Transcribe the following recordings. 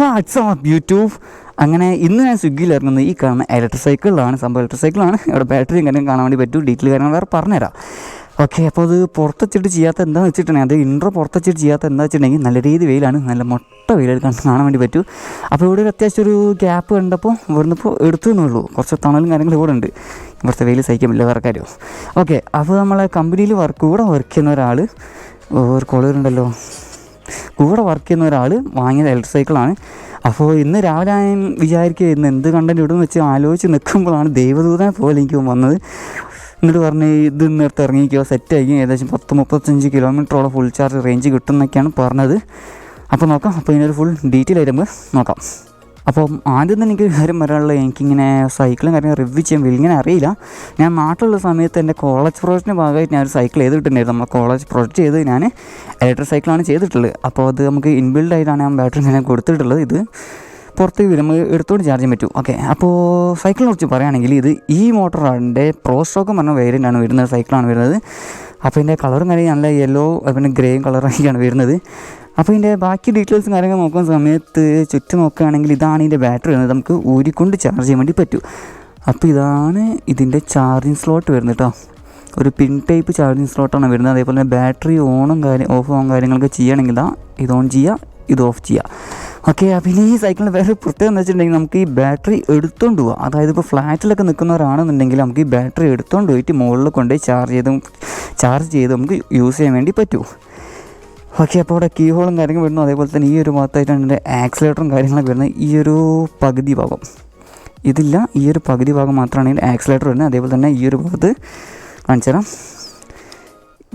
WhatsApp YouTube അങ്ങനെ ഇന്ന് ഞാൻ സ്വിഗ്ഗിയിൽ ഇറങ്ങുന്നത് ഈ കാണുന്ന ഇലക്ട്രിക് സൈക്കിളിലാണ് സംഭവം ഇലക്ട്രിക് സൈക്കിളാണ് ഇവിടെ ബാറ്ററി എങ്ങനെ കാണാൻ വേണ്ടി പറ്റും. ഡീറ്റെയിൽ കാര്യങ്ങൾ വേറെ പറഞ്ഞുതരാം. ഓക്കെ അപ്പോൾ അത് പുറത്തച്ചിട്ട് ചെയ്യാത്ത എന്താണെന്ന് വെച്ചിട്ടുണ്ടെങ്കിൽ അത് ഇൻട്രോ പുറത്തച്ചിട്ട് ചെയ്യാത്ത എന്താ വെച്ചിട്ടുണ്ടെങ്കിൽ നല്ല രീതി വെയിലാണ്. നല്ല മൊട്ട വെയിൽ കാണാൻ വേണ്ടി പറ്റും. അപ്പോൾ ഇവിടെ ഒരു അത്യാവശ്യം ഒരു ഗ്യാപ്പ് കണ്ടപ്പോൾ ഇവിടുന്ന് ഇപ്പോൾ എടുത്തു എന്നുള്ളൂ കുറച്ച് തണലും കാര്യങ്ങളും ഇവിടെ ഉണ്ട്. ഇവിടുത്തെ വെയിൽ സഹിക്കാൻ പറ്റില്ല വേറെ കാര്യം ഓക്കെ അപ്പോൾ നമ്മളെ കമ്പനിയിൽ വർക്ക് കൂടെ വർക്ക് ചെയ്യുന്ന ഒരാൾ ഒരു കോളേജുണ്ടല്ലോ കൂടെ വർക്ക് ചെയ്യുന്ന ഒരാൾ വാങ്ങിയത് ഇലക്ട്രിക് സൈക്കിളാണ് അപ്പോൾ ഇന്ന് രാവിലെ ഞാൻ വിചാരിക്കുക ഇന്ന് എന്ത് കണ്ടന്റ് ഇടുമെന്ന് വെച്ച് ആലോചിച്ച് നിൽക്കുമ്പോഴാണ് ദൈവദൂതനെ പോലെ എനിക്ക് വന്നത്. എന്നിട്ട് പറഞ്ഞ് ഇത് നേരത്തെ ഇറങ്ങിക്കോ ആയിരിക്കും ഏകദേശം പത്ത് മുപ്പത്തഞ്ച് കിലോമീറ്ററോളം ഫുൾ ചാർജ് റേഞ്ച് കിട്ടും എന്നൊക്കെയാണ് പറഞ്ഞത്. അപ്പോൾ നോക്കാം അപ്പോൾ ഇതിനൊരു ഫുൾ ഡീറ്റെയിൽ ആയിട്ട് നമുക്ക് നോക്കാം. അപ്പം ആദ്യം തന്നെ എനിക്ക് കാര്യം പറയാനുള്ളത് എനിക്കിങ്ങനെ സൈക്കിളും കാര്യം റിവ്യൂ ചെയ്യാൻ ഇങ്ങനെ അറിയില്ല. ഞാൻ നാട്ടിലുള്ള സമയത്ത് എന്റെ കോളേജ് പ്രോജക്റ്റിന്റെ ഭാഗമായിട്ട് ഒരു സൈക്കിൾ ചെയ്തിട്ടുണ്ടായിരുന്നു. നമ്മൾ കോളേജ് പ്രോജക്റ്റ് ചെയ്ത് ഞാൻ ഇലക്ട്രിക് സൈക്കിളാണ് ചെയ്തിട്ടുള്ളത്. അപ്പോൾ അത് നമുക്ക് ഇൻബിൽഡ് ആയിട്ടാണ് ഞാൻ ബാറ്ററി ഞാൻ കൊടുത്തിട്ടുള്ളത് ഇത്. പുറത്തേക്ക് വരും നമുക്ക് എടുത്തുകൊണ്ട് ചാർജ് ചെയ്യാൻ പറ്റും. ഓക്കെ അപ്പോൾ സൈക്കിളിനെ കുറിച്ച് പറയുകയാണെങ്കിൽ ഇത് ഈ മോട്ടറാണിന്റെ പ്രോ സ്റ്റോക്ക് പറഞ്ഞ വേരിയന്റാണ് വരുന്നത് സൈക്കിളാണ് വരുന്നത്. അപ്പോൾ ഇതിന്റെ കളറും കാര്യം നല്ല യെല്ലോ പിന്നെ ഗ്രേയും കളറൊക്കെയാണ് വരുന്നത്. അപ്പോൾ ഇതിന്റെ ബാക്കി ഡീറ്റെയിൽസും കാര്യങ്ങൾ നോക്കുന്ന സമയത്ത് ചുറ്റും നോക്കുകയാണെങ്കിൽ ഇതാണ് ഇതിന്റെ ബാറ്ററി വരുന്നത്. നമുക്ക് ഊരിക്കൊണ്ട് ചാർജ് ചെയ്യാൻ വേണ്ടി പറ്റും. അപ്പോൾ ഇതാണ് ഇതിന്റെ ചാർജിങ് സ്ലോട്ട് വരുന്നത് കേട്ടോ ഒരു പിൻ ടൈപ്പ് ചാർജിങ് സ്ലോട്ടാണ് വരുന്നത്. അതേപോലെ തന്നെ ബാറ്ററി ഓണും കാര്യം ഓഫ് ഓൺ കാര്യങ്ങളൊക്കെ ചെയ്യണമെങ്കിൽ ഇതാ ഇത് ഓൺ ചെയ്യുക ഇത് ഓഫ് ചെയ്യുക ഓക്കെ അപ്പം ഈ സൈക്കിളിന് വേറെ പ്രത്യേകത എന്ന് വെച്ചിട്ടുണ്ടെങ്കിൽ നമുക്ക് ഈ ബാറ്ററി എടുത്തുകൊണ്ട് പോവാം. അതായത് ഇപ്പോൾ ഫ്ലാറ്റിലൊക്കെ നിൽക്കുന്നവരാണെന്നുണ്ടെങ്കിൽ നമുക്ക് ഈ ബാറ്ററി എടുത്തുകൊണ്ട് പോയിട്ട് മുകളിൽ കൊണ്ടുപോയി ചാർജ് ചെയ്ത് ചാർജ് ചെയ്ത് നമുക്ക് യൂസ് ചെയ്യാൻ വേണ്ടി പറ്റും. ഓക്കെ അപ്പോൾ അവിടെ കീ ഹോളും കാര്യങ്ങളും വരുന്നു. അതേപോലെ തന്നെ ഈ ഒരു ഭാഗത്തായിട്ടാണ് എന്റെ ആക്സിലേറ്ററും കാര്യങ്ങളൊക്കെ വരുന്നത്. ഈ ഒരു പകുതി ഭാഗം. ഇതില്ല ഈ ഒരു പകുതി ഭാഗം മാത്രമാണ് ഇതിന്റെ ആക്സിലേറ്റർ വരുന്നത്. അതേപോലെ തന്നെ ഈ ഒരു ഭാഗത്ത് കാണിച്ചു തരാം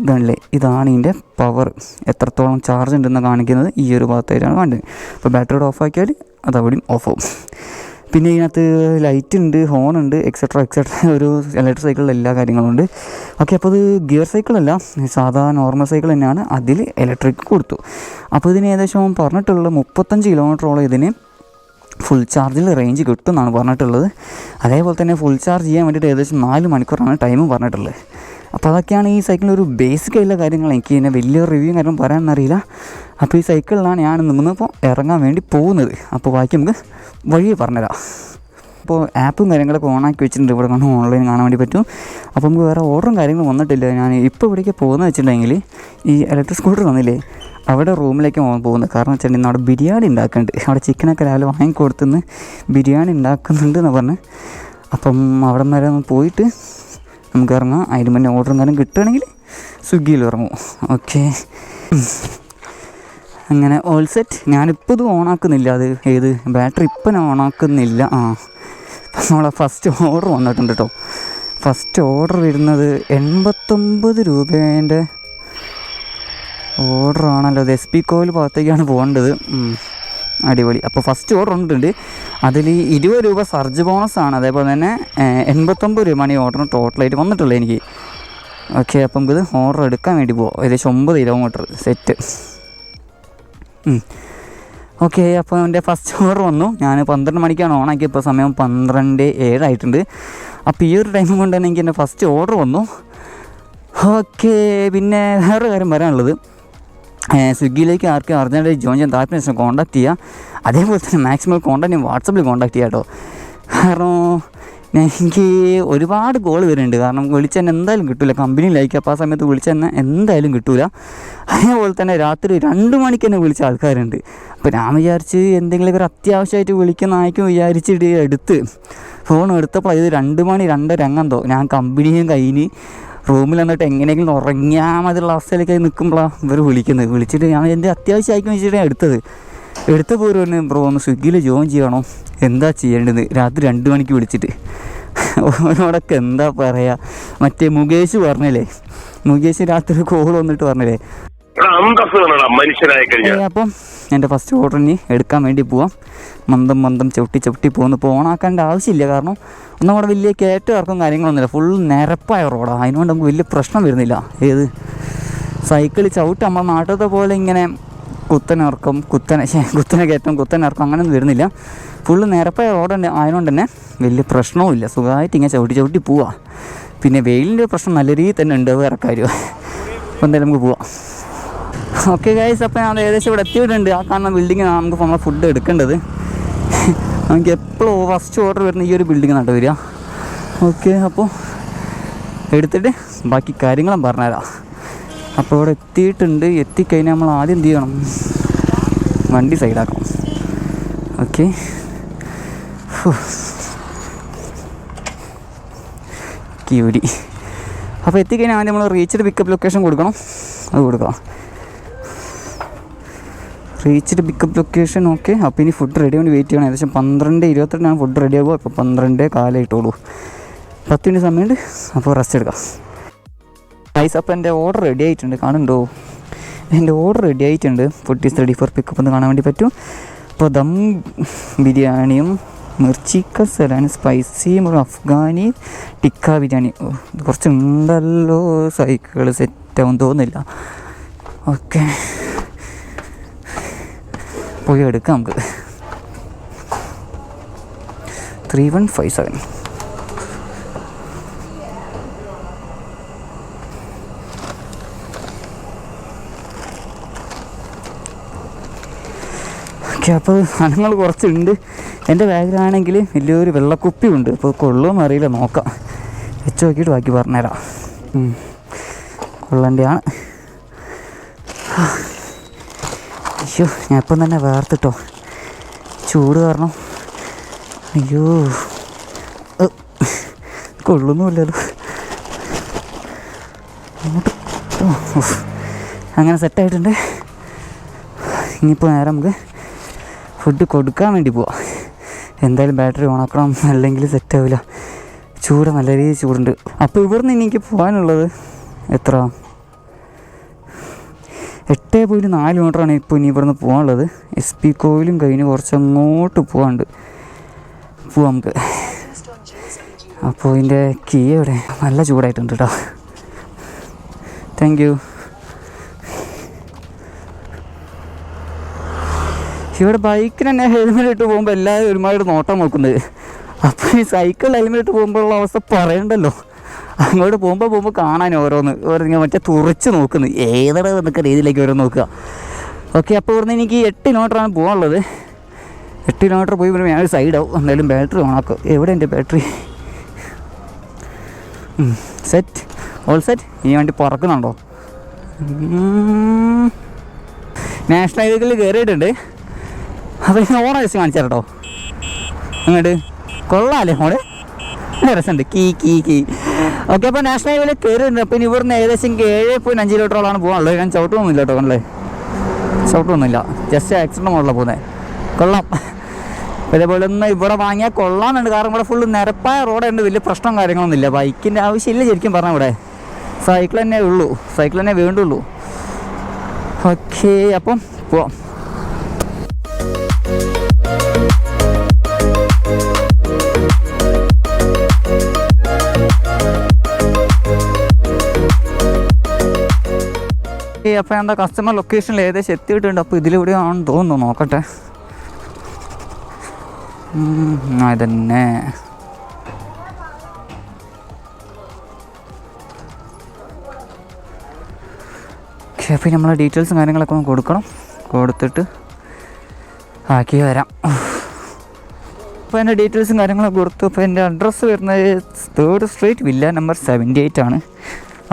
ഇതാണല്ലേ ഇതാണ് ഇതിന്റെ പവർ എത്രത്തോളം ചാർജ് ഉണ്ടെന്ന് കാണിക്കുന്നത്. ഈ ഒരു ഭാഗത്തായിട്ടാണ് കാണിക്കുന്നത് അപ്പോൾ ബാറ്ററി ഓഫ് ആക്കിയാൽ അത് അവിടെയും ഓഫ് ആവും. പിന്നെ ഇതിനകത്ത് ലൈറ്റ് ഉണ്ട് ഹോൺ ഉണ്ട് എക്സെട്ര എക്സെട്ര ഒരു ഇലക്ട്രിക് സൈക്കിളിൽ എല്ലാ കാര്യങ്ങളും ഉണ്ട്. ഓക്കെ അപ്പോൾ ഇത് ഗിയർ സൈക്കിളല്ല സാധാ നോർമൽ സൈക്കിൾ തന്നെയാണ്. അതിൽ ഇലക്ട്രിക് കൊടുത്തു. അപ്പോൾ ഇതിന് ഏകദേശം പറഞ്ഞിട്ടുള്ള മുപ്പത്തഞ്ച് കിലോമീറ്ററോളം ഇതിന് ഫുൾ ചാർജിൽ റേഞ്ച് കിട്ടും എന്നാണ് പറഞ്ഞിട്ടുള്ളത്. അതേപോലെ തന്നെ ഫുൾ ചാർജ് ചെയ്യാൻ വേണ്ടിയിട്ട് ഏകദേശം നാല് മണിക്കൂറാണ് ടൈം പറഞ്ഞിട്ടുള്ളത്. അപ്പോൾ അതൊക്കെയാണ് ഈ സൈക്കിളിന്റെ ഒരു ബേസിക് ആയിട്ടുള്ള കാര്യങ്ങൾ. എനിക്ക് ഇതിനെ വലിയ റിവ്യൂ കാര്യം പറയാനറിയില്ല അപ്പോൾ ഈ സൈക്കിളിലാണ് ഞാൻ നിന്നിപ്പോൾ ഇറങ്ങാൻ വേണ്ടി പോകുന്നത്. അപ്പോൾ ബാക്കി നമുക്ക് വഴി പറഞ്ഞുതരാം. അപ്പോൾ ആപ്പും കാര്യങ്ങളൊക്കെ ഓണാക്കി വെച്ചിട്ടുണ്ട്. ഇവിടെ കാണാൻ ഓൺലൈൻ കാണാൻ വേണ്ടി പറ്റും. അപ്പോൾ നമുക്ക് വേറെ ഓർഡറും കാര്യങ്ങളും വന്നിട്ടില്ല. ഞാൻ ഇപ്പോൾ ഇവിടേക്ക് പോകുന്നത് വെച്ചിട്ടുണ്ടെങ്കിൽ ഈ ഇലക്ട്രിക് സ്കൂട്ടർ വന്നില്ലേ അവിടെ റൂമിലേക്ക് പോകുന്നത്. കാരണം വെച്ചിട്ടുണ്ടെങ്കിൽ അവിടെ ബിരിയാണി ഉണ്ടാക്കുന്നുണ്ട്. അവിടെ ചിക്കനൊക്കെ രാവിലെ വാങ്ങിക്കൊടുത്തുനിന്ന് ബിരിയാണി ഉണ്ടാക്കുന്നുണ്ട് എന്ന് പറഞ്ഞ്. അപ്പം അവിടെ വരെ ഒന്ന് പോയിട്ട് നമുക്ക് ഇറങ്ങാം. അതിന് മുന്നേ ഓർഡറും കാര്യം കിട്ടുകയാണെങ്കിൽ സ്വിഗ്ഗിയിൽ ഇറങ്ങും. ഓക്കെ അങ്ങനെ ഓൾ സെറ്റ് ഞാനിപ്പോൾ ഇത് ഓണാക്കുന്നില്ല. അത് ഏത്? ബാറ്ററി ഇപ്പം ഞാൻ ഓണാക്കുന്നില്ല. ആ. നമ്മളെ ഫസ്റ്റ് ഓർഡർ വന്നിട്ടുണ്ട് കേട്ടോ ഫസ്റ്റ് ഓർഡർ വരുന്നത് എൺപത്തൊമ്പത് രൂപേന്റെ ഓർഡറാണല്ലോ അത് എസ് പി കോയിൽ ഭാഗത്തേക്കാണ് പോകേണ്ടത്. അടിപൊളി. അപ്പോൾ ഫസ്റ്റ് ഓർഡർ ഉണ്ടിട്ടുണ്ട് അതിൽ ഇരുപത് രൂപ സർജ് ബോണസ് ആണ്. അതേപോലെ തന്നെ എൺപത്തൊമ്പത് രൂപയാണ് ഈ ഓർഡറിന് ടോട്ടലായിട്ട് വന്നിട്ടുള്ളത് എനിക്ക്. ഓക്കെ അപ്പം ഇത് ഓർഡർ എടുക്കാൻ വേണ്ടി പോവാം. ഏകദേശം ഒമ്പത് കിലോമീറ്റർ സെറ്റ് ഓക്കെ അപ്പോൾ എന്റെ ഫസ്റ്റ് ഓർഡർ വന്നു. ഞാൻ പന്ത്രണ്ട് മണിക്കാണ് ഓണാക്കി ഇപ്പോൾ സമയം പന്ത്രണ്ട് ഏഴായിട്ടുണ്ട്. അപ്പോൾ ഈ ഒരു ടൈം കൊണ്ട് തന്നെ എനിക്ക് എന്റെ ഫസ്റ്റ് ഓർഡർ വന്നു. ഓക്കെ പിന്നെ വേറൊരു കാര്യം പറയാനുള്ളത്. സ്വിഗ്ഗിയിലേക്ക് ആർക്കും അർജന്റായിട്ട് ജോയിൻ ചെയ്യാൻ താല്പര്യം കോൺടാക്ട് ചെയ്യുക അതേപോലെ തന്നെ മാക്സിമം കോൺടാക്ട് ഞാൻ വാട്സപ്പിൽ കോൺടാക്ട് ചെയ്യാം കേട്ടോ. കാരണം എനിക്ക് ഒരുപാട് ഗോൾ വരുന്നുണ്ട്. കാരണം വിളിച്ചെന്നെ എന്തായാലും കിട്ടില്ല കമ്പനി ലൈക്ക് അപ്പോൾ ആ സമയത്ത് വിളിച്ചെന്നെ എന്തായാലും കിട്ടില്ല അതേപോലെ തന്നെ രാത്രി രണ്ട് മണിക്ക് തന്നെ വിളിച്ച ആൾക്കാരുണ്ട്. അപ്പോൾ ഞാൻ വിചാരിച്ച് എന്തെങ്കിലും ഒരു അത്യാവശ്യമായിട്ട് ആയിരിക്കും വിചാരിച്ചിട്ട് എടുത്ത് ഫോൺ എടുത്തപ്പോൾ ഇത് രണ്ട് മണി രണ്ടര അങ്ങന്തോ ഞാൻ കമ്പനിയും കഴിഞ്ഞ് റൂമിൽ വന്നിട്ട് എങ്ങനെയെങ്കിലും ഉറങ്ങിയാൽ മതിയുള്ള അവസ്ഥയിലേക്ക് നിൽക്കുമ്പോഴാണ് ഇവർ വിളിക്കുന്നത്. വിളിച്ചിട്ട് ഞാൻ എന്റെ അത്യാവശ്യമായിരിക്കും വെച്ചിട്ട് എടുത്തത്. എടുത്ത പോരും ബ്രോ ഒന്ന് സ്വിഗ്ഗിയിൽ ജോയിൻ ചെയ്യണോ? എന്താ ചെയ്യേണ്ടത്? രാത്രി രണ്ട് മണിക്ക് വിളിച്ചിട്ട്. ഓനോടൊക്കെ എന്താ പറയാ? മറ്റേ മുകേഷ് പറഞ്ഞില്ലേ? മുകേഷ് രാത്രി കോൾ വന്നിട്ട് പറഞ്ഞില്ലേ? അപ്പം എന്റെ ഫസ്റ്റ് ഓർഡർ ഇനി എടുക്കാൻ വേണ്ടി പോവാം. മന്ദം മന്ദം ചവിട്ടി ചവിട്ടി പോകുന്നു ഇപ്പോൾ ഓണാക്കേണ്ട ആവശ്യമില്ല. കാരണം ഒന്നും കൂടെ വലിയ കയറ്റം ഇറക്കും കാര്യങ്ങളൊന്നുമില്ല. ഫുൾ നിരപ്പായ റോഡാണ് അതിനുകൊണ്ട് നമുക്ക് വലിയ പ്രശ്നം വരുന്നില്ല. ഏത്? സൈക്കിൾ ചവിട്ട് നമ്മുടെ നാട്ടിലത്തെ പോലെ ഇങ്ങനെ കുത്തനിറക്കം കുത്തനെ കുത്തനെ കയറ്റം കുത്തനിറക്കം അങ്ങനെയൊന്നും വരുന്നില്ല. ഫുള്ള് നിരപ്പായ റോഡ് ആയതുകൊണ്ട് തന്നെ വലിയ പ്രശ്നവും ഇല്ല. സുഖമായിട്ട് ഇങ്ങനെ ചവിട്ടി ചവിട്ടി പോവാം. പിന്നെ വെയിലിന്റെ പ്രശ്നം നല്ല രീതിയിൽ തന്നെ ഉണ്ട്. വേറെ കാര്യം അപ്പോൾ എന്തായാലും നമുക്ക് പോവാം. ഓക്കെ ഗൈസ് അപ്പോൾ ഞാൻ ഏകദേശം ഇവിടെ എത്തിയിട്ടുണ്ട്. ആ കാണുന്ന ബിൽഡിംഗ് നമുക്ക് നമ്മളെ ഫുഡ് എടുക്കേണ്ടത്. നമുക്ക് എപ്പോഴും ഫസ്റ്റ് ഓർഡർ വരുന്ന ഈ ഒരു ബിൽഡിംഗ് നട്ട് വരിക. ഓക്കെ അപ്പോൾ എടുത്തിട്ട് ബാക്കി കാര്യങ്ങളും പറഞ്ഞുതരാം. അപ്പോൾ ഇവിടെ എത്തിയിട്ടുണ്ട്. എത്തിക്കഴിഞ്ഞാൽ നമ്മൾ ആദ്യം എന്ത് ചെയ്യണം? വണ്ടി സൈഡാക്കണം ഓക്കെ ക്യൂരി അപ്പോൾ എത്തിക്കഴിഞ്ഞാൽ ആദ്യം നമ്മൾ റീച്ച്ഡ് പിക്കപ്പ് ലൊക്കേഷൻ കൊടുക്കണം. അത് കൊടുക്കാം. റീച്ച്ഡ് പിക്കപ്പ് ലൊക്കേഷൻ ഓക്കെ അപ്പോൾ ഇനി ഫുഡ് റെഡി വേണ്ടി വെയിറ്റ് ചെയ്യണം. ഏകദേശം പന്ത്രണ്ട് ഇരുപത്തിരണ്ടാണ് ഫുഡ് റെഡി ആകുമ്പോൾ അപ്പോൾ പന്ത്രണ്ട് ഇട്ടോളൂ പത്ത് മിനിറ്റ് സമയമുണ്ട്. അപ്പോൾ റെസ്റ്റ് എടുക്കാം. ഐസ് അപ്പോൾ എന്റെ ഓർഡർ റെഡി ആയിട്ടുണ്ട്. കാണുന്നുണ്ടോ? എന്റെ ഓർഡർ റെഡി ആയിട്ടുണ്ട്. Food is ready for pickup എന്ന് കാണാൻ വേണ്ടി പറ്റും. അപ്പോൾ ദം ബിരിയാണിയും മിർച്ചിക്ക സലാൻ സ്പൈസി അഫ്ഗാനി ടിക്ക ബിരിയാണി. ഓ, ഇത് കുറച്ച് ഉണ്ടല്ലോ സൈക്കിൾ സെറ്റാവും തോന്നുന്നില്ല. ഓക്കെ. പോയി എടുക്കാം നമുക്ക്. Three one five seven okay അപ്പോൾ സാധനങ്ങൾ കുറച്ചുണ്ട്. എന്റെ ബാഗിലാണെങ്കിൽ വലിയൊരു വെള്ളക്കുപ്പി ഉണ്ട് അപ്പോൾ കൊള്ളുമെന്ന് അറിയില്ല നോക്കാം. വെച്ച് നോക്കിയിട്ട് ബാക്കി പറഞ്ഞുതരാം. കൊള്ളേണ്ടിയാണ്. കൊള്ളേണ്ടതാണ് അയ്യോ ഞാൻ ഇപ്പം തന്നെ വേർത്തിട്ടോ. ചൂട് കാരണം. അയ്യോ. കൊള്ളുന്നുമില്ലല്ലോ. അങ്ങോട്ട്. അങ്ങനെ സെറ്റായിട്ടുണ്ട് ഇനിയിപ്പോൾ നേരെ നമുക്ക് ഫുഡ് കൊടുക്കാൻ വേണ്ടി പോവാം. എന്തായാലും ബാറ്ററി ഓണാക്കണം അല്ലെങ്കിൽ സെറ്റ് ആവില്ല ചൂട് നല്ല രീതിയിൽ ചൂടുണ്ട്. അപ്പോൾ ഇവിടുന്ന് എനിക്ക് പോകാനുള്ളത് എത്ര? എട്ട് പോയിന്റ് നാല് മീറ്ററാണ് ഇപ്പോൾ ഇനി ഇവിടുന്ന് പോകാനുള്ളത്. എസ് പി കോവിലും കഴിഞ്ഞ് കുറച്ച് അങ്ങോട്ട് പോകാനുണ്ട്. പോവാം നമുക്ക്. അപ്പോൾ ഇതിന്റെ കീ എവിടെ? നല്ല ചൂടായിട്ടുണ്ട് കേട്ടോ താങ്ക് യു ഇവിടെ ബൈക്കിന് തന്നെ ഹെൽമെറ്റ് ഇട്ട് പോകുമ്പോൾ എല്ലാവരും ഒരുമാതിരി നോട്ടം നോക്കുന്നത് അപ്പോൾ ഈ സൈക്കിൾ ഹെൽമെറ്റ് പോകുമ്പോഴുള്ള അവസ്ഥ പറയണ്ടല്ലോ. അങ്ങോട്ട് പോകുമ്പോൾ പോകുമ്പോൾ കാണാൻ ഓരോന്ന്. ഓരോ ഇങ്ങനെ മറ്റേ തുറച്ച് നോക്കുന്നു. ഏതട എന്നൊക്കെ രീതിയിലേക്ക് ഓരോ നോക്കുക. ഓക്കെ അപ്പോൾ ഇവിടുന്ന് എനിക്ക് എട്ട് കിലോമീറ്ററാണ് പോകാനുള്ളത്. എട്ട് കിലോമീറ്റർ പോയി പിന്നെ ഞാൻ സൈഡാവും എന്തായാലും ബാറ്ററി ഓണാക്കും എവിടെ എന്റെ ബാറ്ററി സെറ്റ് ഓൾ സെറ്റ് ഈ വണ്ടി പറക്കുന്നുണ്ടോ. നാഷണൽ ഹൈവേക്കിൽ കയറിയിട്ടുണ്ട്. ഓണം ജസ്റ്റ് കാണിച്ചു കേട്ടോ. അങ്ങോട്ട് കൊള്ളാമല്ലേ മോൾ. രസമുണ്ട്. കീ കീ കീ. ഓക്കെ അപ്പോൾ നാഷണൽ ഹൈവേയിൽ കയറിയിട്ടുണ്ട് അപ്പം ഇവിടുന്ന് ഏകദേശം ഏഴ് പോയിന്റ് അഞ്ച് കിലോമീറ്ററോളാണ് പോകാനുള്ളത്. ഞാൻ ചവിട്ടൊന്നുമില്ല കേട്ടോ കണ്ടല്ലേ ചവിട്ടൊന്നുമില്ല. ജസ്റ്റ് ആക്സിഡന്റ് മോളിലാണ് പോകുന്നത് കൊള്ളാം. അതേപോലെ ഒന്ന് ഇവിടെ വാങ്ങിയാൽ കൊള്ളാമെന്നുണ്ട്. കാരണം ഇവിടെ ഫുള്ള് നിരപ്പായ റോഡുണ്ട് വലിയ പ്രശ്നം കാര്യങ്ങളൊന്നുമില്ല ബൈക്കിന്റെ ആവശ്യമില്ല ശരിക്കും പറഞ്ഞാൽ ഇവിടെ. സൈക്കിൾ തന്നെ ഉള്ളൂ. സൈക്കിൾ തന്നെ വേണ്ടുള്ളൂ. ഓക്കേ അപ്പം പോവാം. അപ്പോൾ എന്താ കസ്റ്റമർ ലൊക്കേഷനിൽ ഏകദേശം എത്തിയിട്ടുണ്ട്. അപ്പോൾ ഇതിലൂടെയാണെന്ന് തോന്നുന്നു. നോക്കട്ടെ. അതന്നെ അപ്പോൾ നമ്മളെ ഡീറ്റെയിൽസും കാര്യങ്ങളൊക്കെ ഒന്ന് കൊടുക്കണം. കൊടുത്തിട്ട് ആക്കി വരാം. അപ്പോൾ എന്റെ ഡീറ്റെയിൽസും കാര്യങ്ങളൊക്കെ കൊടുത്തു. അപ്പോൾ എന്റെ അഡ്രസ്സ് വരുന്നത് third street villa number seventy eight ആണ്.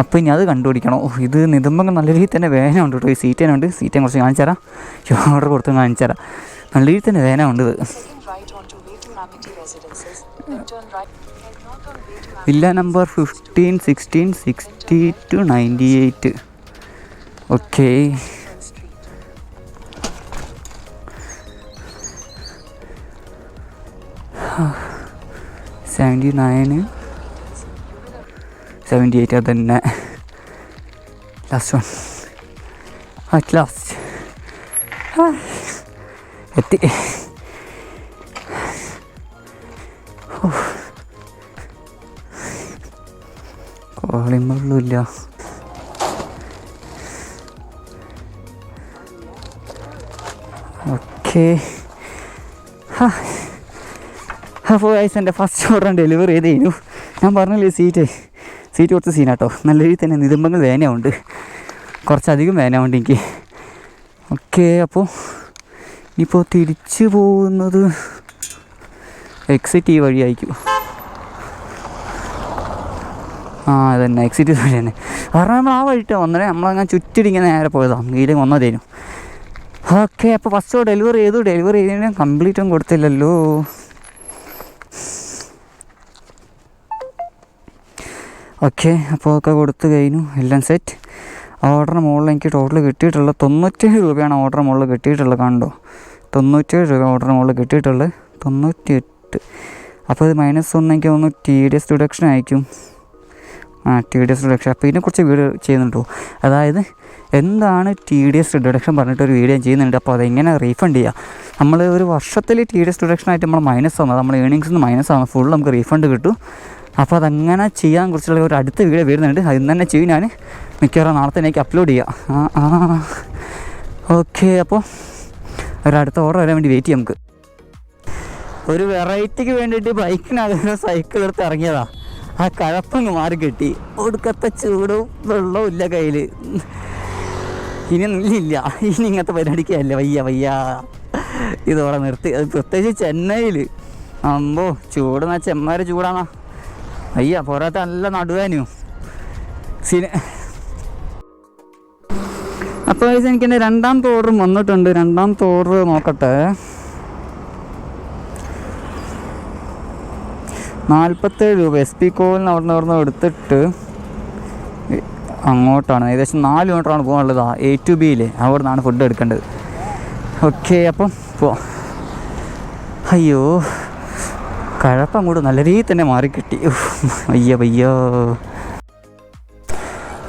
അപ്പോൾ ഇനി അത് കണ്ടുപിടിക്കണം. ഓ ഇത് നിതുമ്പോൾ നല്ല രീതിയിൽ തന്നെ വേനമുണ്ട് കേട്ടോ. ഈ സീറ്റ് ഉണ്ട് സീറ്റ് കുറച്ച് കാണിച്ചു തരാം ഓർഡർ കൊടുത്ത് കാണിച്ചു തരാം നല്ല രീതിയിൽ തന്നെ വേന to villa number fifteen sixteen sixty two ninety eight okay seventy nine seventy eight അത് തന്നെ ലാസ്റ്റ് വൺ അറ്റ് ലാസ്റ്റ് എത്തി കോളിമുള്ളൂല്ല ഓക്കെ അപ്പോൾ ഐസ് എന്റെ ഫസ്റ്റ് ഓർഡർ ഡെലിവറി ചെയ്ത് ഞാൻ പറഞ്ഞില്ലേ സീറ്റ് സീറ്റ് കുറച്ച് സീനാട്ടോ. നല്ല രീതിയിൽ തന്നെ നിതുമ്പങ്ങൾ വേനയുണ്ട്. കുറച്ചധികം വേനയുണ്ട് എനിക്ക്. ഓക്കെ അപ്പോൾ ഇനിയിപ്പോൾ തിരിച്ചു പോകുന്നത് എക്സിറ്റ് ഈ വഴിയായിരിക്കും. ആ അതന്നെ എക്സിറ്റ് വഴി തന്നെ കാരണം നമ്മൾ ആ വഴിട്ട് വന്നത് നമ്മളങ്ങനെ ചുറ്റിടിങ്ങനെ നേരെ പോയതാണ് ഗീൽ വന്നതേനും. ഓക്കെ അപ്പോൾ ഫസ്റ്റ് ഡെലിവറി ചെയ്തു. ഡെലിവറി ചെയ്തതിന് കംപ്ലീറ്റും കൊടുത്തില്ലല്ലോ. ഓക്കെ അപ്പോൾ ഒക്കെ കൊടുത്തു കഴിഞ്ഞു. എല്ലാം സെറ്റ് ഓർഡറിന് മുകളിൽ എനിക്ക് ടോട്ടൽ കിട്ടിയിട്ടുള്ളത് തൊണ്ണൂറ്റേഴ് രൂപയാണ് ഓർഡറിന് മുകളിൽ കിട്ടിയിട്ടുള്ളത് കണ്ടോ? തൊണ്ണൂറ്റേഴ് രൂപ ഓർഡറിന് മുകളിൽ കിട്ടിയിട്ടുള്ളത്. തൊണ്ണൂറ്റി എട്ട് അപ്പോൾ ഇത് മൈനസ് ഒന്ന് എനിക്ക് തോന്നുന്നു ടി ഡി എസ് റിഡക്ഷൻ ആയിരിക്കും ആ ടി ഡി എസ് റിഡക്ഷൻ അപ്പോൾ ഇതിനെക്കുറിച്ച് വീഡിയോ ചെയ്യുന്നുണ്ടോ? അതായത് എന്താണ് ടി ഡി എസ് റിഡക്ഷൻ പറഞ്ഞിട്ട് ഒരു വീഡിയോ ചെയ്യുന്നുണ്ട്. അപ്പോൾ അതെങ്ങനെ റീഫണ്ട് ചെയ്യുക നമ്മൾ ഒരു വർഷത്തിൽ ടി ഡി എസ് റിഡക്ഷൻ ആയിട്ട് നമ്മൾ മൈനസ് ആണ് നമ്മൾ ഏണിങ്സിൽ നിന്ന് മൈനസ് ആണ് ഫുൾ നമുക്ക് റീഫണ്ട് കിട്ടും. അപ്പോൾ അതങ്ങനെ ചെയ്യാൻ കുറിച്ചുള്ള ഒരു അടുത്ത വീഡിയോ വരുന്നുണ്ട്. അതിൽ തന്നെ ചെയ്യും ഞാൻ. മിക്കവാറും നാളെ തന്നെ എനിക്ക് അപ്ലോഡ് ചെയ്യാം ഓക്കെ അപ്പോൾ ഒരടുത്ത ഓർഡർ വരാൻ വേണ്ടി വെയിറ്റ് ചെയ്യാം നമുക്ക്. ഒരു വെറൈറ്റിക്ക് വേണ്ടിയിട്ട് ബൈക്കിനകത്ത് സൈക്കിൾ എടുത്ത് ഇറങ്ങിയതാ. ആ കഴപ്പങ്ങ് മാറി കിട്ടി. ഒടുക്കത്തെ ചൂടും വെള്ളവും ഇല്ല കയ്യിൽ ഇനി ഇല്ല ഇനി ഇങ്ങനത്തെ പരിപാടിക്കല്ല വയ്യ വയ്യ. ഇതോടെ നിർത്തി. അത് പ്രത്യേകിച്ച് ചെന്നൈയിൽ അമ്പോ ചൂടെന്നാ ചെമ്മാര് ചൂടാണാ? അയ്യ പോരാത്ത നല്ല നടുവാനു. സിന അപ്പോൾ എനിക്ക് എന്റെ രണ്ടാം തോറ് വന്നിട്ടുണ്ട്. രണ്ടാം തോറ് നോക്കട്ടെ. നാൽപ്പത്തേഴ് രൂപ. എസ് പി കോവിലിന് അവിടെ നിന്ന് അവിടെ എടുത്തിട്ട് അങ്ങോട്ടാണ്. ഏകദേശം നാല് കിലോമീറ്ററാണ് പോകാനുള്ളത് എ ടു ബിയിൽ അവിടെ നിന്നാണ് ഫുഡ് എടുക്കേണ്ടത്. ഓക്കെ അപ്പം പോ അയ്യോ. കഴപ്പം അങ്ങോട്ട് നല്ല രീതിയിൽ തന്നെ മാറിക്കിട്ടി. വയ്യ വയ്യോ.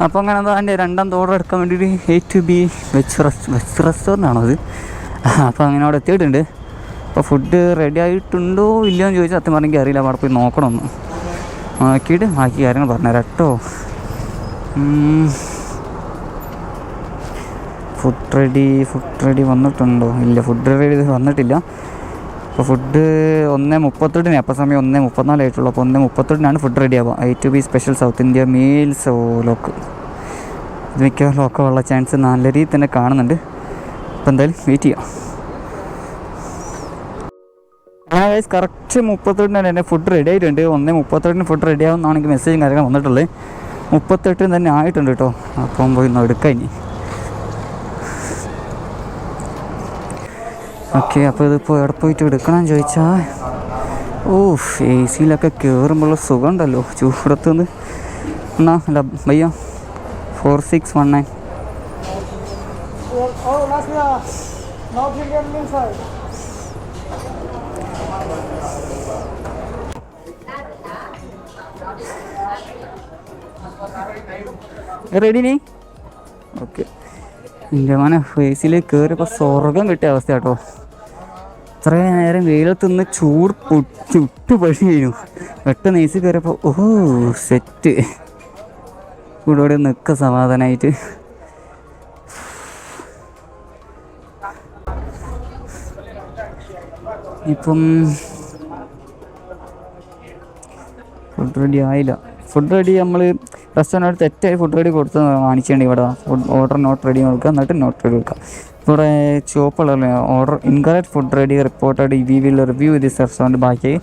അപ്പോൾ അങ്ങനെ എന്താ എന്റെ രണ്ടാം ഓർഡർ എടുക്കാൻ വേണ്ടിയിട്ട് എ ടു ബി വെച്ച് റെസ്റ്റ് റെസ്റ്റോറന്റ് ആണോ അത്? അപ്പോൾ അങ്ങനെ അവിടെ എത്തിയിട്ടുണ്ട്. അപ്പോൾ ഫുഡ് റെഡി ആയിട്ടുണ്ടോ ഇല്ലയോ എന്ന് ചോദിച്ചാൽ സത്യം പറഞ്ഞെങ്കിൽ അറിയില്ല. അവിടെ പോയി നോക്കണമെന്ന് നോക്കിയിട്ട് ബാക്കി കാര്യങ്ങൾ പറഞ്ഞുതരാം കേട്ടോ. ഫുഡ് റെഡി ഫുഡ് റെഡി വന്നിട്ടുണ്ടോ? ഇല്ല ഫുഡ് റെഡി വന്നിട്ടില്ല. അപ്പോൾ ഫുഡ് ഒന്ന് മുപ്പത്തെട്ടിന് അപ്പോൾ സമയം ഒന്ന് മുപ്പത്തിനാലായിട്ടുള്ളൂ അപ്പോൾ ഒന്ന് മുപ്പത്തെട്ടിനാണ് ഫുഡ് റെഡി ആവുക. I two B special South India meals oh lock ഇത് മിക്കവാറും ലോക്കമുള്ള ചാൻസ് നല്ല രീതിയിൽ തന്നെ കാണുന്നുണ്ട്. അപ്പോൾ എന്തായാലും വെയിറ്റ് ചെയ്യാം. അങ്ങനെ ഗൈസ് കറക്റ്റ് മുപ്പത്തെട്ടിന് എന്റെ ഫുഡ് റെഡി ആയിട്ടുണ്ട്. ഒന്ന് മുപ്പത്തെട്ടിന് ഫുഡ് റെഡി ആവുമെന്നാണ് മെസ്സേജും കാര്യങ്ങളും വന്നിട്ടുള്ളത്. മുപ്പത്തെട്ടിന് തന്നെ ആയിട്ടുണ്ട് കേട്ടോ. അപ്പം പോയി ഒന്ന് എടുക്കാം ഇനി. ഓക്കെ അപ്പോൾ ഇതിപ്പോൾ എവിടെ പോയിട്ട് എടുക്കണം ചോദിച്ചാൽ ഓ എ സിയിലൊക്കെ കയറുമ്പോഴുള്ള സുഖം ഉണ്ടല്ലോ ചൂടത്തുനിന്ന്. എന്നാ അല്ല ഭയ്യ four six one nine. Ready നീ ഓക്കെ എന്റെ മോനെ ഫേസിൽ കയറിയപ്പോൾ സ്വർഗം കിട്ടിയ അവസ്ഥ കേട്ടോ ഇത്രയും നേരം വെയിലത്തുനിന്ന് ചൂട് ചുട്ട് ചുട്ടു പഴി കഴിഞ്ഞു. പെട്ടെന്ന് ഏസി കയറിയപ്പോൾ ഓ സെറ്റ് ഇവിടെ ഇവിടെ നിൽക്ക സമാധാനമായിട്ട് ഇപ്പം ഫുഡ് റെഡി ആയില്ല. ഫുഡ് റെഡി നമ്മൾ റെസ്റ്റോറന്റ് തെറ്റായി ഫുഡ് റെഡി കൊടുത്ത് വാങ്ങിച്ചിട്ടുണ്ട് ഇവിടെ ഓർഡർ നോട്ട് റെഡി കൊടുക്കുക എന്നിട്ട് നോട്ട് റെഡി കൊടുക്കുക. ഇവിടെ ചുവപ്പുള്ള order incorrect food ready reported we will review this restaurant ബാക്കി